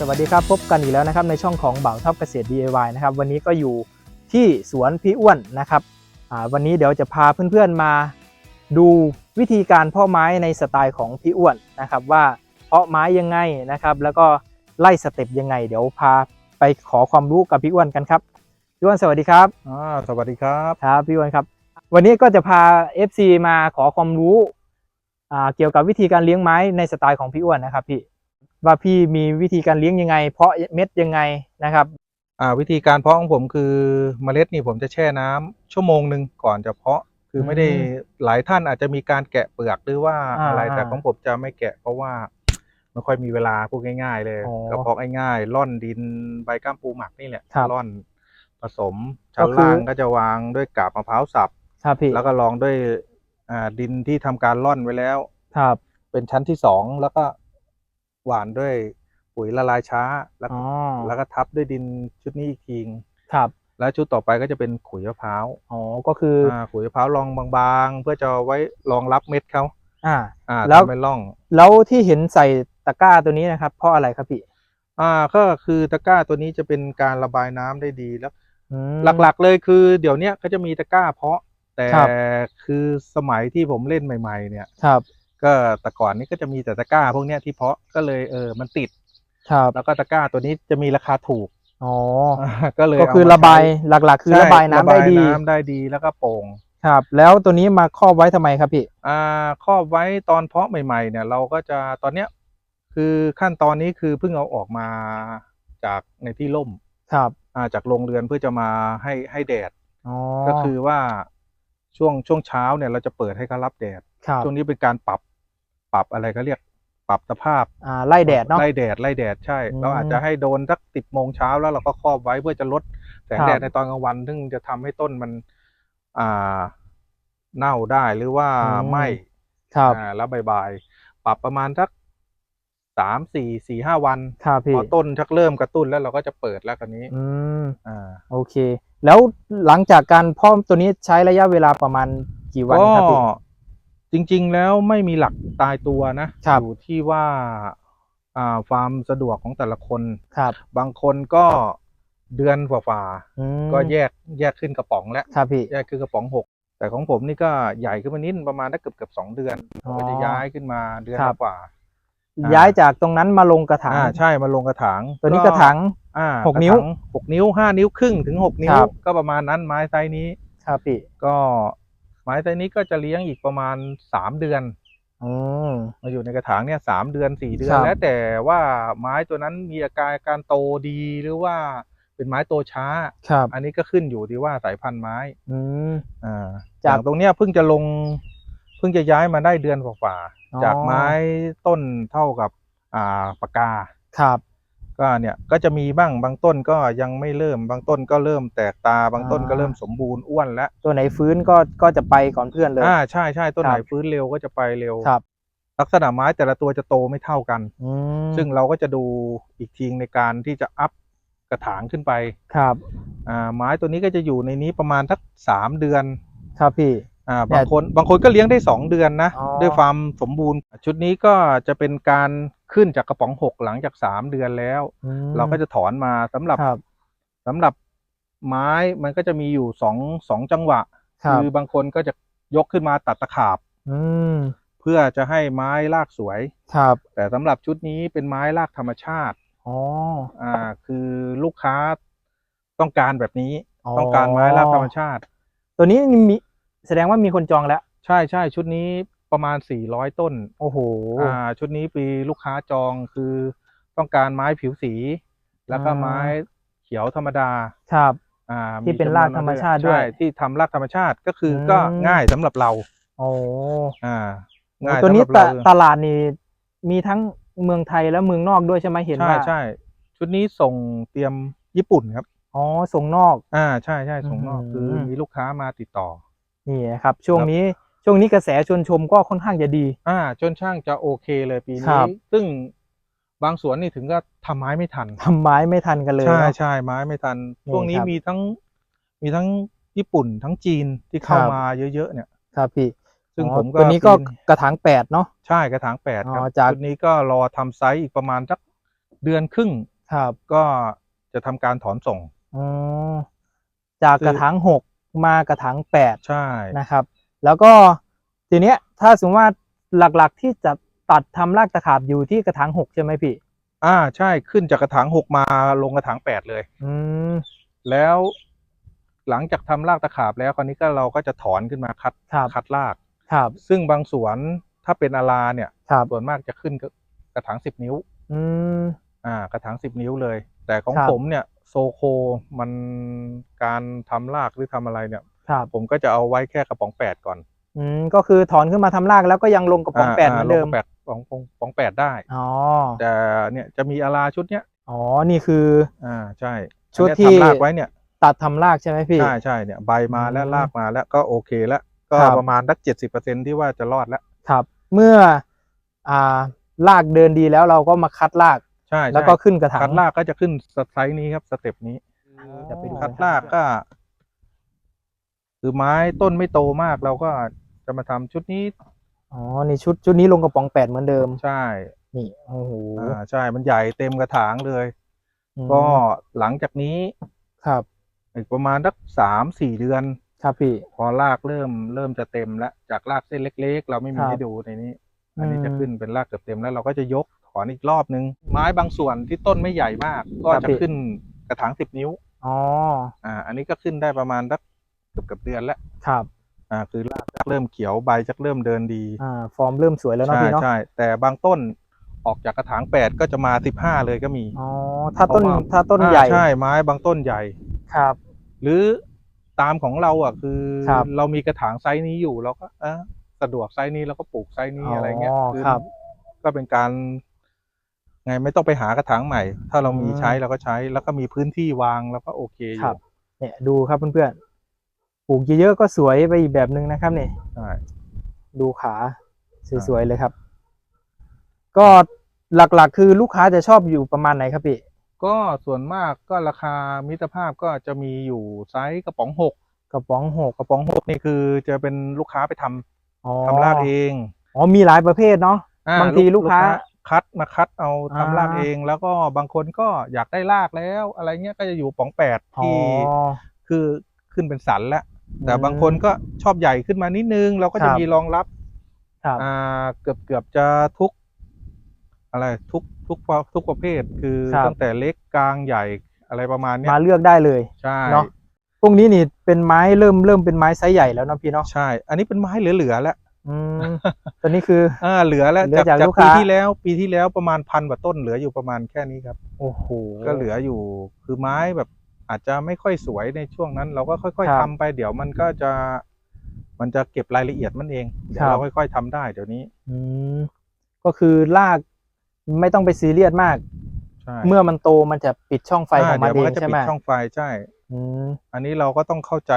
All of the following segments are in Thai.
สวัสดีครับพบกันอีกแล้วนะครับในช่องของเบ่าวท็อปเกษตร DIY นะครับวันนี้ก็อยู่ที่สวนพี่อ้วนนะครับอ่าวันนี้เดี๋ยวจะพาเพื่อนๆมาดูวิธีการเพาะไม้ในสไตล์ของพี่อ้วนนะครับว่าเพาะไม้ยังไงนะครับ แล้วก็ไล่สเต็ปยังไง เดี๋ยวพาไปขอความรู้กับพี่อ้วนกันครับพี่อ้วนสวัสดีครับอ่าสวัสดีครับครับพี่อ้วนครับ วันนี้ก็จะพา FC มาขอความรู้อ่าเกี่ยวกับวิธีการเลี้ยงไม้ในสไตล์ของพี่อ้วนนะครับพี่ ว่าพี่มีวิธีการเลี้ยงยังไง เพาะเม็ดยังไงนะครับอ่าวิธีการเพาะของผมคือเมล็ดนี่ผมจะแช่น้ำชั่วโมงหนึ่งก่อนจะเพาะคือไม่ได้อืมหลายท่านอาจจะมีการแกะเปลือกหรือว่าอ่าอะไรแต่อ่าของผมจะไม่แกะเพราะว่าไม่ค่อยมีเวลาพูดง่าย ๆ เลยอ๋อก็เพาะง่ายๆร่อนดินใบก้ามปูหมักนี่แหละครับร่อนผสมชั้นก็คือล่างก็จะวางด้วยกาบมะพร้าวสับครับพี่แล้วก็รองด้วยอ่าดินที่ทำการร่อนไว้แล้วครับเป็นชั้นที่สองแล้วก็ หว่านด้วยปุ๋ยละลายช้าแล้วอ๋ก็อแล้วก็ทับด้วยดินชุดนี้อีกทีครับแล้วชุดต่อไปก็จะเป็นขุยมะพร้าวอ๋อก็คือออ่าขุยมะพร้าวรองบางๆ เพื่อจะไว้รองรับเม็ดเขาอ่า อ่าแล้ว ทำเป็นร่อง แล้วที่เห็นใส่ตะกร้าตัวนี้นะครับ เพราะอะไรครับพี่อ่าก็คือตะกร้าตัวนี้จะเป็นการระบายน้ำได้ดีแล้ว อืม หลักๆเลยคือเดี๋ยวเนี้ยเขาจะมีตะกร้าเพาะ แต่ครับ คือสมัยที่ผมเล่นใหม่ ๆ เนี่ย ครับ ก็แต่ก่อนนี้ก็จะมีแต่ตะกร้าพวกเนี้ยที่เพาะก็เลยเออมันติด ครับ แล้วก็ตะกร้าตัวนี้จะมีราคาถูก อ๋อ ก็เลยก็คือเมระบายใช้หลักๆ คือใช่ระบายน้ำได้ดีระบายน้ำได้ดีแล้วก็โปร่ง ครับ แล้วตัวนี้มาครอบไว้ทำไมครับพี่ อ่าครอบไว้ตอนเพาะใหม่ ๆ เนี่ย เราก็จะตอนเนี้ยคือขั้นตอนนี้คือเพิ่งเอาออกมาจากในที่ร่มครับ อ่าจากโรงเรือนเพื่อจะมาให้ให้แดด อ๋อก็คือว่าช่วงช่วงเช้าเนี่ยเราจะเปิดให้เขารับแดด ครับ ช่วงนี้เป็นการปรับ ปรับอะไรก็เรียกปรับสภาพอ่าไล่แดดเนาะไล่แดดไล่แดดใช่อืมเราอาจจะให้โดนสักสิบโมงเช้าแล้วเราก็ครอบไว้เพื่อจะลดแสงครับแดดในตอนกลางวัน ซึ่งจะทำให้ต้นมันอ่าเน่าได้หรือว่าไหมครับอ่าแล้วบ่ายๆปรับประมาณสักสามสี่สี่ห้าวันครับพี่พอต้นชักเริ่มกระตุ้นแล้วเราก็จะเปิดแล้วกันนี้ อืมอ่าโอเค แล้วหลังจากการเพาะตัวนี้ใช้ระยะเวลาประมาณกี่วันก็ครับพี่ จริง ๆ แล้วไม่มีหลักตายตัวนะครับอยู่ที่ว่าอ่าความสะดวกของแต่ละคนครับ บางคนก็เดือนฝ่าอืมๆก็แยกแยกขึ้นกระป๋องแล้ว ครับพี่แยกขึ้นกระป๋องหก แต่ของผมนี่ก็ใหญ่ขึ้นมานิดประมาณได้เกือบเกือบสองเดือนอ๋อก็จะย้ายขึ้นมาเดือนครับกว่า อ่า ย้ายจากตรงนั้นมาลงกระถางอ่าใช่มาลงกระถางตัวนี้กระถาง อ่าหกนิ้วระถางหกนิ้วห้านิ้วครึ่งถึงหกนิ้ว ครับ ก็ประมาณนั้นไม้ไซส์นี้ ครับพี่ก็ ไม้ไซส์นี้ก็จะเลี้ยงอีกประมาณสามเดือนอืมมาอยู่ในกระถางเนี่ยสามเดือนสี่เดือนครับแล้วแต่ว่าไม้ตัวนั้นมีอาการการโตดีหรือว่าเป็นไม้โตช้าครับอันนี้ก็ขึ้นอยู่ที่ว่าสายพันธุ์ไม้ อืมอ่าจาจากกตรงเนี้ยเพิ่งจะลง เพิ่งจะย้ายมาได้เดือนกว่าอ๋อๆจากไม้ต้นเท่ากับ อ่าปากกาครับ ก็เนี่ยก็จะมีบ้างบางต้นก็ยังไม่เริ่มบางต้นก็เริ่มแตกตาบางต้นอ่าก็เริ่มสมบูรณ์อ้วนแล้วตัวไหนฟื้นก็ก็จะไปก่อนเพื่อนเลยอ่าใช่ใช่ต้นครับไหนฟื้นเร็วก็จะไปเร็วครับ ลักษณะไม้แต่ละตัวจะโตไม่เท่ากันอืมซึ่งเราก็จะดูอีกทีในการที่จะอัพกระถางขึ้นไปครับอ่าไม้ตัวนี้ก็จะอยู่ในนี้ประมาณสักสามเดือนครับพี่อ่าเนี่ยบางคนบางคนก็เลี้ยงได้สองเดือนนะอ๋อด้วยความสมบูรณ์ ชุดนี้ก็จะเป็นการ ขึ้นจากกระป๋องหกหลังจากสามเดือนแล้วอืมเราก็จะถอนมาสำหรับครับสำหรับไม้มันก็จะมีอยู่สองสองจังหวะครับอบางคนก็จะยกขึ้นมาตัดตะขาบอืมเพื่อจะให้ไม้รากสวยครับ แต่สำหรับชุดนี้เป็นไม้รากธรรมชาติอ๋ออ่า คือลูกค้าต้องการแบบนี้อ๋อต้องการไม้รากธรรมชาติ ตัวนี้มีแสดงว่ามีคนจองแล้ว ใช่ใช่ชุดนี้ ประมาณ 400 ต้น โอ้โห อ่า ชุดนี้ปีลูกค้าจองคือต้องการไม้ผิวสี แล้วก็อ่าไม้เขียวธรรมดา ครับ อ่าที่เป็นจำวรากธรรมชาติด้วยใช่ที่ทำรากธรรมชาติก็คืออมก็ง่ายสำหรับเรา โอ้อ่า ง่ายตัวนี้สำหรับตะเราตลาดนี่มีทั้งเมืองไทยและเมืองนอกด้วยใช่ไหมเห็นใช่ว่าใช่ ชุดนี้ส่งเตรียมญี่ปุ่นครับ อ๋อ ส่งนอก อ่า ใช่ใช่ส่งนอกอืมคือมีลูกค้ามาติดต่อ นี่นะครับ ช่วงนี้ ช่วงนี้กระแสชวนชมก็ค่อนข้างจะดี อ่าจนช่างจะโอเคเลยปีครันี้ บ ซึ่งบางสวนนี่ถึงก็ทำไม้ไม่ทัน ทำไม้ไม่ทันกันเลยใช่เนอะ ใช่ไม้ไม่ทัน นี่ช่วงนี้ครับมีทั้งมีทั้งญี่ปุ่นทั้งจีนที่เข้าครับ มาเยอะๆเนี่ย ครับพี่ซึ่งอ๋อผมก็ตัวนี้ก็ปีกระถางแปดเนาะ ใช่กระถางแปดครับอ๋อจาก ชุดนี้ก็รอทำไซส์อีกประมาณสักเดือนครึ่งครับก็จะทำการถอนส่งอืมจากคือกระถางหกมากระถางแปดใช่ นะครับ แล้วก็ทีเนี้ยถ้าสมมติว่าหลักๆที่จะตัดทำรากตะขาบอยู่ที่กระถางหกใช่ไหมพี่ อ่าใช่ขึ้นจากกระถางหกมาลงกระถางแปดเลย อืมแล้วหลังจากทำรากตะขาบแล้วคราวนี้ก็เราก็จะถอนขึ้นมาคัดครับคัดรากครับ ซึ่งบางสวนถ้าเป็นอาราเนี่ยครับส่วนมากจะขึ้นกระกระถางสิบนิ้ว อืมอ่ากระถางสิบนิ้วเลย แต่ของครับผมเนี่ยโซโคมันการทำรากหรือทำอะไรเนี่ย ครับผมก็จะเอาไว้แค่กระป๋องแปดก่อน อืมก็คือถอนขึ้นมาทำรากแล้วก็ยังลงกระป๋องแปดเหมือนเดิมลงกระแปดป๋องป๋องป๋องแปดได้อ๋อแต่เนี่ยจะมีอาราชุดเนี้ยอ๋อนี่คืออ่าใช่ชุดอันที่เนี้ยทำรากไว้เนี่ย ตัดทำรากใช่ไหมพี่ใช่ใช่เนี่ยใบมาแล้วอืมรากมาแล้วก็โอเคแล้วก็ครับประมาณสักเจ็ดสิบเปอร์เซ็นที่ว่าจะรอดแล้วครับ เมื่ออ่ารากเดินดีแล้วเราก็มาคัดรากใช่แล้วก็ขึ้นกระถางคัดรากก็จะขึ้นไซส์นี้ครับสเต็ปนี้จะไปดูคัดรากก็ คือไม้ต้นไม่โตมากเราก็จะมาทำชุดนี้อ๋อนี่ชุดชุดนี้ลงกระป๋องแปดเหมือนเดิม ใช่นี่โอ้โหอ่าใช่มันใหญ่เต็มกระถางเลย อืมก็หลังจากนี้ครับ อีกประมาณสักสามสี่เดือน ครับพี่ พอรากเริ่มเริ่มจะเต็มแล้วจากรากเส้นเล็ก ๆ เราไม่มีครับ ให้ดูในนี้ อันนี้อืมจะขึ้นเป็นรากเกือบเต็มแล้วเราก็จะยกถอนอีกรอบนึง ไม้บางส่วนที่ต้นไม่ใหญ่มาก ก็ครับจะพี่ ขึ้นกระถางสิบนิ้ว อ๋อ อ่า อันนี้ก็ขึ้นได้ประมาณสัก เกือบเกือบเดือนแล้วครับอ่าคือรากจะเริ่มเขียวใบจะเริ่มเดินดีอ่าฟอร์มเริ่มสวยแล้วเนาะใช่พี่เนาะใช่แต่บางต้นออกจากกระถางแปดก็จะมาสิบห้าเลยก็มีอ๋อถ้าต้นเพราะว่าถ้าต้นอ่าใหญ่ใช่ไม้บางต้นใหญ่ครับ หรือตามของเราอะคือครับเรามีกระถางไซส์นี้อยู่เราก็เออสะดวกไซส์นี้เราก็ปลูกไซส์นี้อะไรเงี้ยอ๋อคือครับ ก็เป็นการ ไงไม่ต้องไปหากระถางใหม่ ถ้าเรามีอืมใช้เราก็ใช้ แล้วก็มีพื้นที่วางแล้วก็โอเคอครัยู่บเนี่ยดูครับเพื่อนๆป ลูกเยอะๆก็สวยไปอีกแบบหนึ่งนะครับเนี่ยใช่ดูขาสวยๆเลยครับ ก็หลักๆ คือลูกค้าจะชอบอยู่ประมาณไหนครับพี่ก็ส่วนมากก็ราคามิตรภาพก็จะมีอยู่ไซส์กระป๋องหกกระป๋องหกกระป๋องหกนี่คือจะเป็นลูกค้าไปทำอ๋อทำรากเองอ๋อมีหลายประเภทเนาะอ่บางทีลูกค้าคัดมาคัดเอาทำอ่ารากเอง แล้วก็บางคนก็อยากได้รากแล้ว อะไรเงี้ยก็จะอยู่ป๋องแปดอ๋อที่คือขึ้นเป็นสันแล้ว แต่บางคนก็ชอบใหญ่ขึ้นมานิดนึง เราก็ครัจะบมีรองรับครับอ่าเกือบเกือบจะทุก อะไรทุกทุกทุกประเภทคือครับตั้งแต่เล็กกลางใหญ่อะไรประมาณเนี้ยมาเลือกได้เลยใช่เนาะพวกนี้นี่เป็นไม้เริ่มเริ่มเป็นไม้ไซส์ใหญ่แล้วเนาะพี่เนาะใช่ อันนี้เป็นไม้เหลือๆแล้วอืมตัวนี้คืออ่าเหลือแล้วเหลือจากจากจากลูกปีค้าที่แล้วปีที่แล้วประมาณพันกว่าต้นเหลืออยู่ประมาณแค่นี้ครับ โอ้โหก็เหลืออยู่คือไม้แบบ อาจจะไม่ค่อยสวยในช่วงนั้น เราก็ค่อยครัๆบทำไป เดี๋ยวมันก็จะ มันจะเก็บรายละเอียดมันเองเดี๋ยวครับเราค่อย ๆทำได้เดี๋ยวนี้ อืมก็คือลากไม่ต้องไปซีเรียสมากใช่เมื่อมันโตมันจะปิดช่องไฟของมันเดี๋ยวเอมันงก็จะใช่ปิไหมดช่องไฟใช่อืมอันนี้เราก็ต้องเข้าใจ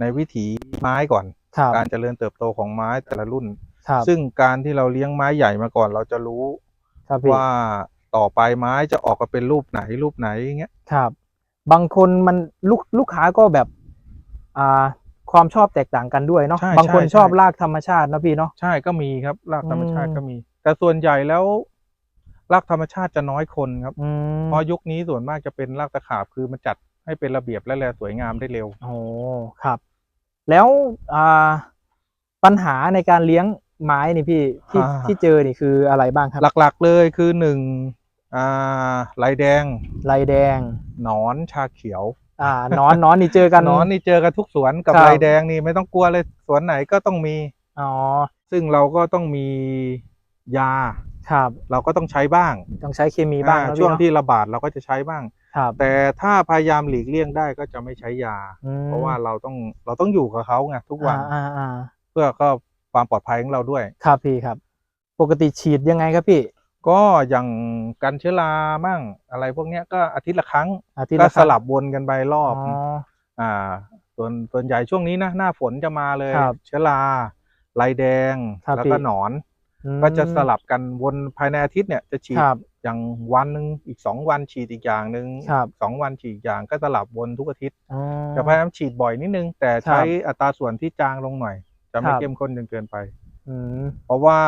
ในวิถีไม้ก่อนครับการเจริญเติบโตของไม้แต่ละรุ่นครับซึ่งการที่เราเลี้ยงไม้ใหญ่มาก่อน เราจะรู้ครับพี่ว่าต่อไปไม้จะออกมาเป็นรูปไหนรูปไหนอย่างเงี้ยครั บบางคนมันลูกลูกค้าก็แบบอ่าความชอบแตกต่างกันด้วยเนาะใช่บางคนใช่ชอบใช่ รากธรรมชาตินะพี่เนาะ ใช่ก็มีครับรากธรรมชาติอืม ก็มี แต่ส่วนใหญ่แล้วรากธรรมชาติจะน้อยคนครับอืมเพราะยุคนี้ส่วนมากจะเป็นรากตะขาบคือมันจัดให้เป็นระเบียบและแลสวยงามได้เร็ว โอ้ครับ แล้วอ่าปัญหาในการเลี้ยงไม้นี่พี่ที่อ่า ที่เจอนี่คืออะไรบ้างครับ หลักๆเลยคือหนึ่ง อ่าลายแดงลายแดง หนอนชาเขียว อ่านอนนอนนี่เจอกัน หนอนนี่เจอกันทุกสวนกับครับ ลายแดงนี่ไม่ต้องกลัวเลยสวนไหนก็ต้องมี อ๋อซึ่งเราก็ต้องมียา ครับ เราก็ต้องใช้บ้างต้องใช้เคมีบ้างอ่านะช่วงพี่ที่ระบาดเราก็จะใช้บ้างเนาะครับแต่ถ้าพยายามหลีกเลี่ยงได้ก็จะไม่ใช้ยา อืมเพราะว่าเราต้องเราต้องอยู่กับเขาไงทุกวันอ่าอ่าอ่าเพื่อก็ความปลอดภัยของเราด้วย ครับพี่ครับ ปกติฉีดยังไงครับพี่ ก็อย่างกันเชื้อรามั่งอะไรพวกเนี้ยก็อาทิตย์ละครั้งอาทิตย์ก็ละคสรั้งลับวนกันไปรอบ อ๋อ อ่า ส่วนส่วนใหญ่ช่วงนี้นะหน้าฝนจะมาเลย ครับเชื้อราลายแดงครับแล้วก็พี่ หนอน อืม ก็จะสลับกันวนภายในอาทิตย์เนี่ยจะฉีดครับอย่างวันหนึ่งอีกสองวันฉีดอีกอย่างหนึ่งครับ สองวันฉีดอีกอย่างก็สลับวนทุกอาทิตย์อ๋อ จะพยายามฉีดบ่อยนิดนึง แต่ใช้อัตราส่วนที่จางลงหน่อย จะไม่ครับ เข้มข้นจนเกินไป อืมเพราะว่า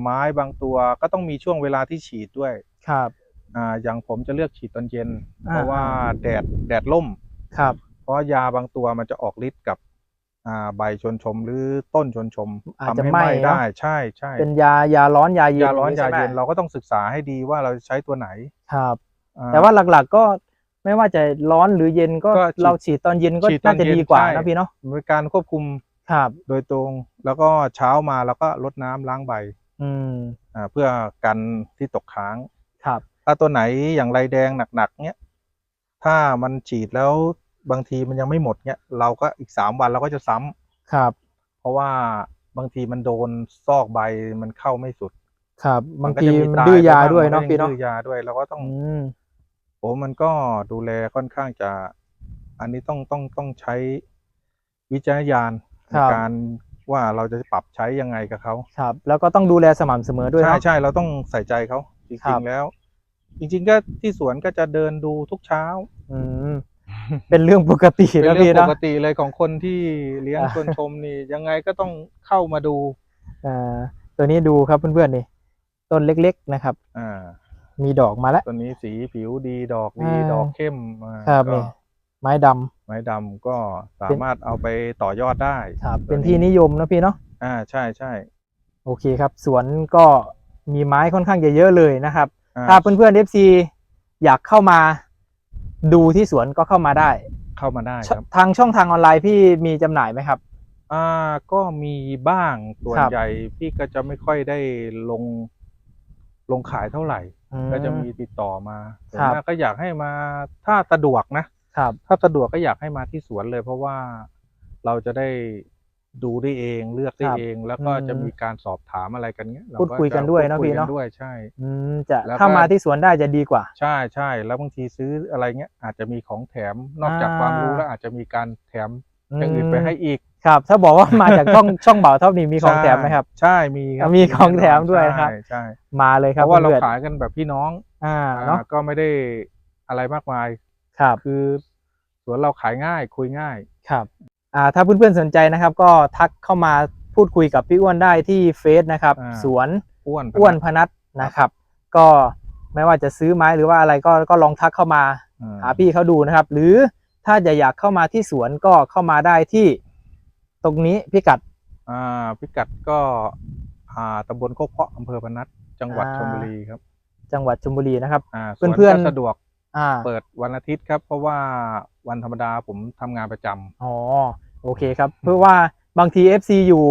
ไม้บางตัวก็ต้องมีช่วงเวลาที่ฉีดด้วยครับ อ่าอย่างผมจะเลือกฉีดตอนเย็นอ่าเพราะว่าแดดแดดล่ม ครับ เพราะยาบางตัวมันจะออกฤทธิ์กับอ่าใบชนชมหรือต้นชนชมอาจทำจะให้ไหไหม้ม้เนอะ ได้ใช่ใช่เป็นยายาร้อนยาเย็นยาร้อนยาใช่ไหมเย็นเราก็ต้องศึกษาให้ดีว่าเราจะใช้ตัวไหนครับ อ่ แต่ว่าหลักๆก็ไม่ว่าจะร้อนหรือเย็นก็ก็ฉีดเราฉีดตอนเย็นก็ฉีดตอนน่าจะเย็นดีกว่าใช่ นะพี่เนาะมีการควบคุม ครับโดยตรงแล้วก็เช้ามาเราก็ลดน้ำล้างใบอืมอ่าเพื่อกันที่ตกค้าง ครับถ้าตัวไหนอย่างไรแดงหนักๆเนี้ยถ้ามันฉีดแล้วบางทีมันยังไม่หมดเนี้ยเราก็อีกสามวันเราก็จะซ้ำครับเพราะว่าบางทีมันโดนซอกใบมันเข้าไม่สุดครับบางก็ทีจะมันตดื้อยาไปบ้งด้วยมัเนาะก็พี่เนาะดื้อยาด้วยเราก็ต้อง อืมโอ้มันก็ดูแลค่อนข้างจะ อันนี้ต้องต้องต้องใช้วิจารณญาณ ในการว่าเราจะปรับใช้ยังไงกับเขาครับ แล้วก็ต้องดูแลสม่ำเสมอด้วยใช่เนาะ ใช่เราต้องใส่ใจเขาจครัริบ งๆแล้ว จริง ๆ ก็ที่สวนก็จะเดินดูทุกเช้าอืมเป็นเรื่องปกติเป็นนะเรื่พี่องปเนาะ กติเลยของคนที่เลี้ยงอ่าชวนชมนี่ยังไงก็ต้องเข้ามาดูอ่าตัวนี้ดูครับเพื่อนๆนี่ ต้นเล็กๆนะครับ อ่ามีดอกมาแล้ว ตัวนี้สีผิวดีดอกดีอ่าดอกเข้มอ่าครับก็นี่ ไม้ดำไม้ดำก็สามารถเอาไปต่อยอดได้ครับตัวเป็นที่นิยมนะพี่เนาะอ่าใช่ใช่โอเคครับ สวนก็มีไม้ค่อนข้างจะเยอะเลยนะครับ อ่ถ้าเพื่อนๆ FC อยากเข้ามาดูที่สวนก็เข้ามาได้เข้ามาได้ครับ ทางช่องทางออนไลน์พี่มีจำหน่ายไหมครับ อ่าก็มีบ้างส่วนครับ ใหญ่พี่ก็จะไม่ค่อยได้ลงลงขายเท่าไหร่ อื ก็จะมีติดต่อมาส่วนครับ มากก็อยากให้มาถ้าสะดวกนะ ครับ ถ้าสะดวกก็อยากให้มาที่สวนเลย เพราะว่าเราจะได้ดูได้เองเลือกได้ครับเอง แล้วก็อืมจะมีการสอบถามอะไรกันเงี้ยเราพูดคุยกันด้วยจเนอะพูพี่กัเนอะด้วยใช่อืมจะแล้วก็ถ้ามาที่สวนได้จะดีกว่า ใช่ใช่แล้วบางทีซื้ออะไรเงี้ย อาจจะมีของแถมนอกจากอ่าความรู้แล้วอาจจะมีการแถมอย่างอื่นไปให้อีกครับ ถ้าบอกว่ามาจากช่องช่องเบาเท่านี้มีของแถมไหมครับ ใช่มีครับมีของแถมด้วยนะครับใช่ใช่มาเลยคเพรับราะว่าเราเพื่อนขายกันแบบพี่น้องๆอ่าเนาะอ่าก็ไม่ได้อะไรมากมายครับคือส วนเราขายง่ายคุยง่ายครับอ่าถ้าเพื่อนๆสนใจนะครับ ก็ทักเข้ามาพูดคุยกับพี่อ้วนได้ที่เฟซนะครับ อ่า สวนอ้วนอ้วนพนัทนะครับ ก็ไม่ว่าจะซื้อไม้หรือว่าอะไรก็ก็ลองทักเข้ามาอ่หาพี่เขาดูนะครับ หรือถ้าจะอยากเข้ามาที่สวนก็เข้ามาได้ที่ตรงนี้พิกัด อ่าพิกัดก็อ่าตำบลโคกเพาะอำเภอพนัสจังหวัดอ่า ชลบุรีครับจังหวัดชลบุรีนะครับ อ่าเพื่สอนวนเพื่อนก็สะดวกอ่า เปิดวันอาทิตย์ครับ เพราะว่า วันธรรมดาผมทำงานประจำ อ๋อโอเคครับเพื่อว่าบางที FC อยู่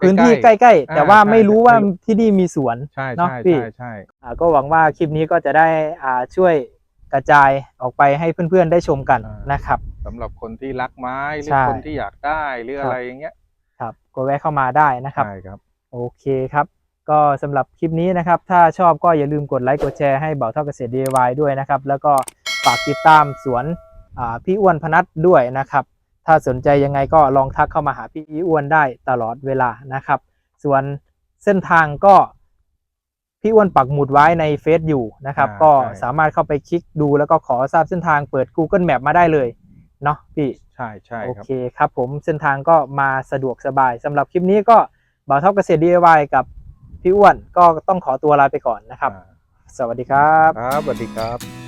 พื้นที่ใกใกล้ล้ๆๆแต่ว่าอ่าใช่ไม่รู้ว่าไม่รู้ ที่นี่มีสวน ใช่เนอะใช่พี่ ใช่ใช่อ่าก็หวังว่าคลิปนี้ก็จะได้อ่าช่วยกระจายออกไปให้เพื่อนๆได้ชมกันนะครับ สำหรับคนที่รักไม้หรือใช่คนที่อยากได้หรือครับ อะไรอย่างเงี้ยครับก็แวะเข้ามาได้นะครับ ใช่ครับ โอเคครับ ก็สำหรับคลิปนี้นะครับ ถ้าชอบก็อย่าลืมกดไลค์กดแชร์ให้เบาเท่าเกษตร DIY ด้วยนะครับ แล้วก็ฝากติดตามสวนอ่า พี่อ้วนพนัทด้วยนะครับ ถ้าสนใจยังไงก็ลองทักเข้ามาหาพี่อ้วนได้ตลอดเวลานะครับ ส่วนเส้นทางก็พี่อ้วนปักหมุดไว้ในเฟซอยู่นะครับอ่าก็ใช่สามารถเข้าไปคลิกดูแล้วก็ขอทราบเส้นทางเปิด Google Map มาได้เลยเนาะพี่ใช่ใช่โอครับเคครับผมเส้นทางก็มาสะดวกสบายสำหรับคลิปนี้ก็บ่าวเท่าเกษตร DIY กับพี่อ้วนก็ต้องขอตัวลาไปก่อนนะครับอ่าสวัสดีครับครับสวัสดีครับ